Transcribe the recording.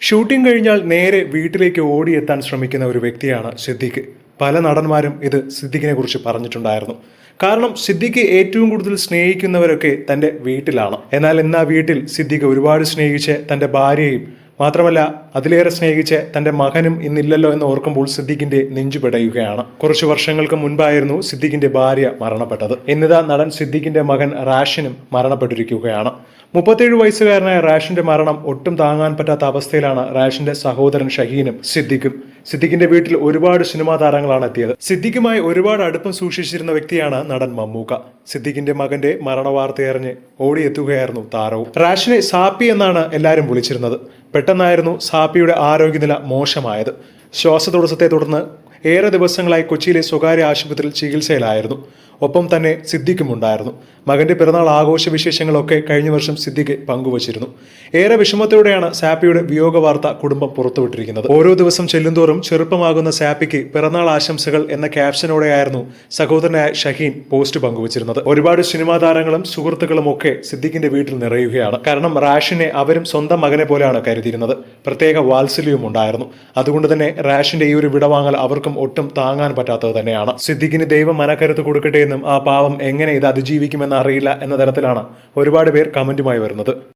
Shooting കഴിഞ്ഞാൽ നേരെ വീട്ടിലേക്ക് ഓടിയെത്താൻ ശ്രമിക്കുന്ന ഒരു വ്യക്തിയാണ് സിദ്ദിഖ്. പല നടന്മാരും ഇത് സിദ്ദിഖിനെ കുറിച്ച് പറഞ്ഞിട്ടുണ്ടായിരുന്നു. കാരണം സിദ്ദിഖ് ഏറ്റവും കൂടുതൽ സ്നേഹിക്കുന്നവരൊക്കെ തന്റെ വീട്ടിലാണ്. എന്നാൽ എന്നാ വീട്ടിൽ സിദ്ദിഖ് ഒരുപാട് സ്നേഹിച്ച് തന്റെ ഭാര്യയും മാത്രമല്ല അതിലേറെ സ്നേഹിച്ച് തന്റെ മകനും ഇന്നില്ലല്ലോ എന്ന് ഓർക്കുമ്പോൾ സിദ്ദിഖിന്റെ നെഞ്ചു പിടയുകയാണ്. കുറച്ചു വർഷങ്ങൾക്ക് മുൻപായിരുന്നു സിദ്ദിഖിന്റെ ഭാര്യ മരണപ്പെട്ടത്. എന്നിതാ നടൻ സിദ്ദിഖിന്റെ മകൻ റാഷിനും മരണപ്പെട്ടിരിക്കുകയാണ്. മുപ്പത്തേഴ് വയസ്സുകാരനായ റാഷിന്റെ മരണം ഒട്ടും താങ്ങാൻ പറ്റാത്ത അവസ്ഥയിലാണ് റാഷിന്റെ സഹോദരൻ ഷഹീനും സിദ്ദിഖും. സിദ്ദിഖിന്റെ വീട്ടിൽ ഒരുപാട് സിനിമാ താരങ്ങളാണ് എത്തിയത്. സിദ്ദിഖുമായി ഒരുപാട് അടുപ്പം സൂക്ഷിച്ചിരുന്ന വ്യക്തിയാണ് നടൻ മമ്മൂക്ക. സിദ്ദിഖിന്റെ മകന്റെ മരണവാർത്തയറിഞ്ഞ് ഓടിയെത്തുകയായിരുന്നു താരവും. റാഷിനെ സാപ്പി എന്നാണ് എല്ലാവരും വിളിച്ചിരുന്നത്. പെട്ടെന്നായിരുന്നു സാപ്പിയുടെ ആരോഗ്യനില മോശമായത്. ശ്വാസതടസ്സത്തെ തുടർന്ന് ഏറെ ദിവസങ്ങളായി കൊച്ചിയിലെ സ്വകാര്യ ആശുപത്രിയിൽ ചികിത്സയിലായിരുന്നു. ഒപ്പം തന്നെ സിദ്ദിഖും ഉണ്ടായിരുന്നു. മകന്റെ പിറന്നാൾ ആഘോഷ വിശേഷങ്ങളൊക്കെ കഴിഞ്ഞ വർഷം സിദ്ദിഖ് പങ്കുവച്ചിരുന്നു. ഏറെ വിഷമത്തോടെയാണ് സാപ്പിയുടെ വിയോഗ വാർത്ത കുടുംബം പുറത്തുവിട്ടിരിക്കുന്നത്. ഓരോ ദിവസം ചെല്ലുന്തോറും ചെറുപ്പമാകുന്ന സാപ്പിക്ക് പിറന്നാൾ ആശംസകൾ എന്ന ക്യാപ്ഷനോടെയായിരുന്നു സഹോദരനായ ഷഹീൻ പോസ്റ്റ് പങ്കുവച്ചിരുന്നത്. ഒരുപാട് സിനിമാ താരങ്ങളും സുഹൃത്തുക്കളും ഒക്കെ സിദ്ദിഖിന്റെ വീട്ടിൽ നിറയുകയാണ്. കാരണം റാഷിനെ അവരും സ്വന്തം മകനെ പോലെയാണ് കരുതിയിരുന്നത്. പ്രത്യേക വാത്സല്യവും ഉണ്ടായിരുന്നു. അതുകൊണ്ട് തന്നെ റാഷിന്റെ ഈ ഒരു വിടവാങ്ങൽ അവർക്കും ഒട്ടും താങ്ങാൻ പറ്റാത്തത് തന്നെയാണ്. സിദ്ദിഖിന് ദൈവം മനക്കരുത്ത് കൊടുക്കട്ടെ എന്നും ആ പാവം എങ്ങനെ ഇത് അതിജീവിക്കുമെന്ന് അറിയില്ല എന്ന തരത്തിലാണ് ഒരുപാട് പേർ കമന്റുമായി വരുന്നത്.